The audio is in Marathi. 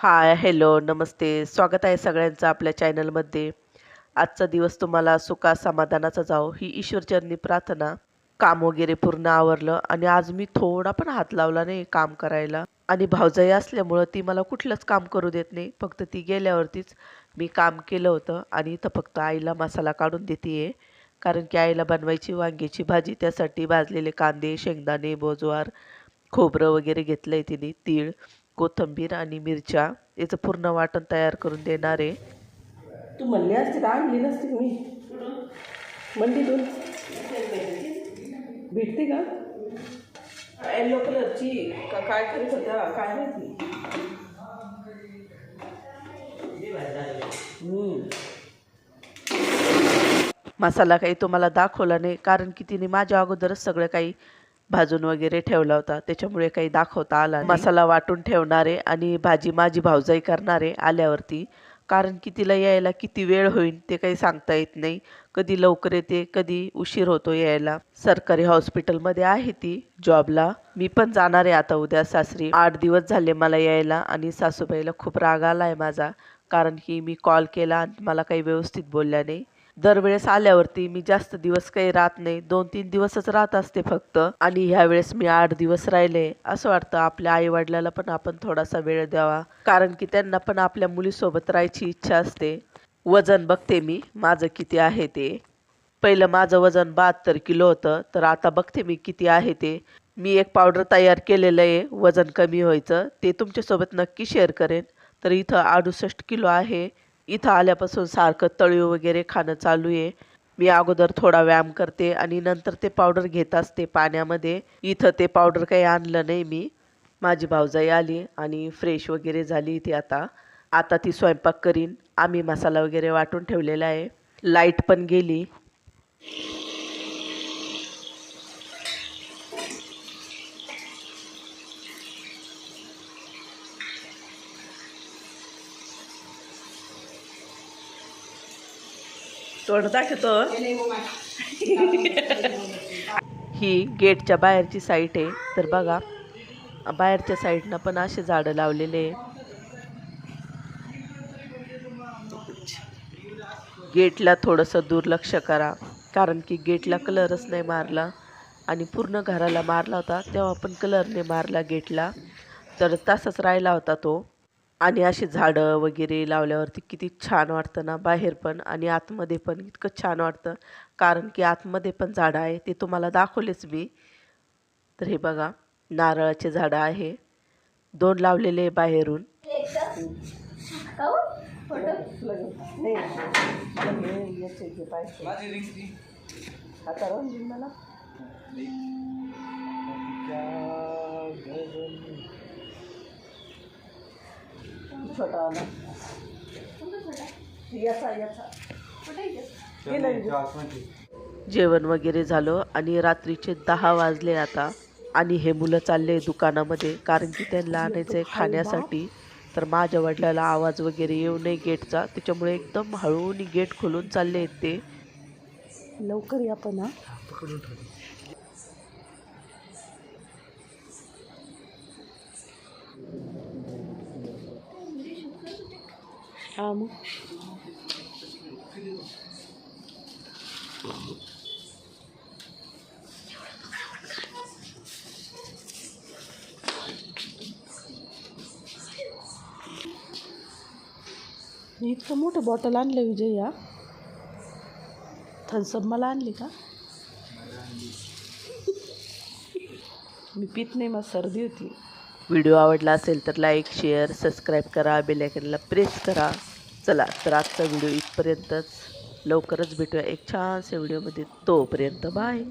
हाय हॅलो नमस्ते. स्वागत आहे सगळ्यांचं आपल्या चॅनलमध्ये. आजचा दिवस तुम्हाला सुखा समाधानाचा जाओ ही ईश्वरचरणी प्रार्थना. काम वगैरे पूर्ण आवरलं आणि आज मी थोडा पण हात लावला नाही काम करायला. आणि भावजाई असल्यामुळं ती मला कुठलंच काम करू देत नाही. फक्त ती गेल्यावरतीच मी काम केलं होतं आणि इथं फक्त आईला मसाला काढून देते कारण की आईला बनवायची वांग्याची भाजी त्यासाठी भाजलेले कांदे शेंगदाणे बोजवार खोबरं वगैरे घेतलं आहे तिने तीळ. कोथिंबीर आणि मिरच्या याचं पूर्ण वाटण तयार करून देणार आहे. तू म्हणली असती तर आणली नसती का मी मंडीतून भेटते का? येलो कलरची. का काय करीत होत्या काय माहिती. मसाला काही तुम्हाला दाखवला नाही कारण की तिने माझ्या अगोदरच सगळं काही भाजून वगैरे ठेवला होता. त्याच्यामुळे काही दाखवता आला मसाला वाटून ठेवणारे आणि भाजी माझी भावजाई करणारे आल्यावरती. कारण की तिला यायला किती वेळ होईल ते काही सांगता येत नाही. कधी लवकर येते कधी उशीर होतो यायला. सरकारी हॉस्पिटलमध्ये आहे ती जॉबला. मी पण जाणार आहे आता उद्या सासरी. आठ दिवस झाले मला यायला आणि सासूबाईला खूप राग आला आहे माझा. कारण की मी कॉल केला आणि मला काही व्यवस्थित बोलल्या नाही. दरवेळेस आल्यावरती मी जास्त दिवस काही राहत नाही. दोन तीन दिवसच राहत असते फक्त. आणि ह्या वेळेस मी आठ दिवस राहिले. असं वाटतं आपल्या आई वडिलाला पण आपण थोडासा वेळ द्यावा. कारण की त्यांना पण आपल्या मुलीसोबत राहायची इच्छा असते. वजन बघते मी. माझं किती आहे ते. पहिलं माझं वजन बहात्तर किलो होतं. तर आता बघते मी किती आहे ते. मी एक पावडर तयार केलेलं आहे. वजन कमी व्हायचं. ते तुमच्यासोबत नक्की शेअर करेन. तर इथं अडुसष्ट किलो आहे. इथं आल्यापासून सारखं तळीव वगैरे खाणं चालू आहे. मी अगोदर थोडा व्यायाम करते आणि नंतर ते पावडर घेत असते पाण्यामध्ये. इथं ते पावडर काही आणलं नाही मी. माझी भावजाई आली आणि फ्रेश वगैरे झाली ती आता. आता ती स्वयंपाक करीन. आम्ही मसाला वगैरे वाटून ठेवलेला आहे. लाइट पण गेली. तोंड दाखवतो ही गेटच्या बाहेरची साईट आहे. तर बघा बाहेरच्या साईडनं पण असे झाडं लावलेले आहे. गेटला थोडंसं दुर्लक्ष करा. कारण की गेटला कलरच नाही मारला. आणि पूर्ण घराला मारला होता. तेव्हा पण कलरने मारला गेटला. तर तसाच राहिला होता तो. आणि अशी झाडं वगैरे लावल्यावरती किती छान वाटतं ना बाहेर पण आणि आतमध्ये पण इतकं छान वाटतं. कारण की आतमध्ये पण झाडं आहे ते तुम्हाला दाखवलेच मी. तर हे बघा नारळाचे झाडं आहे. दोन लावलेले आहे बाहेरून. मला हे याचे हे पाहिजे आता राहून मला छोटा याचा याचा. जेवण वगैरे झालं आणि रात्रीचे दहा वाजले आता. आणि हे मुलं चालले दुकानामध्ये कारण की त्यांना आणायचं आहे खाण्यासाठी. तर माझ्या वडिलाला आवाज वगैरे येऊ नये गेटचा. त्याच्यामुळे एकदम हळूनी गेट खोलून चालले आहेत ते. लवकर या पण हा मग मी इतकं मोठं बॉटल आणलं विजय. या थन्सअप मला आणली का? मी पित नाही मग सर्दी होती. व्हिडिओ आवडला असेल तर लाईक शेअर सबस्क्राईब करा. बेलायकनला प्रेस करा. चला तर आजचा व्हिडिओ इथपर्यंतच. लवकरच भेटूया एक छानशा व्हिडिओमध्ये. तोपर्यंत बाय.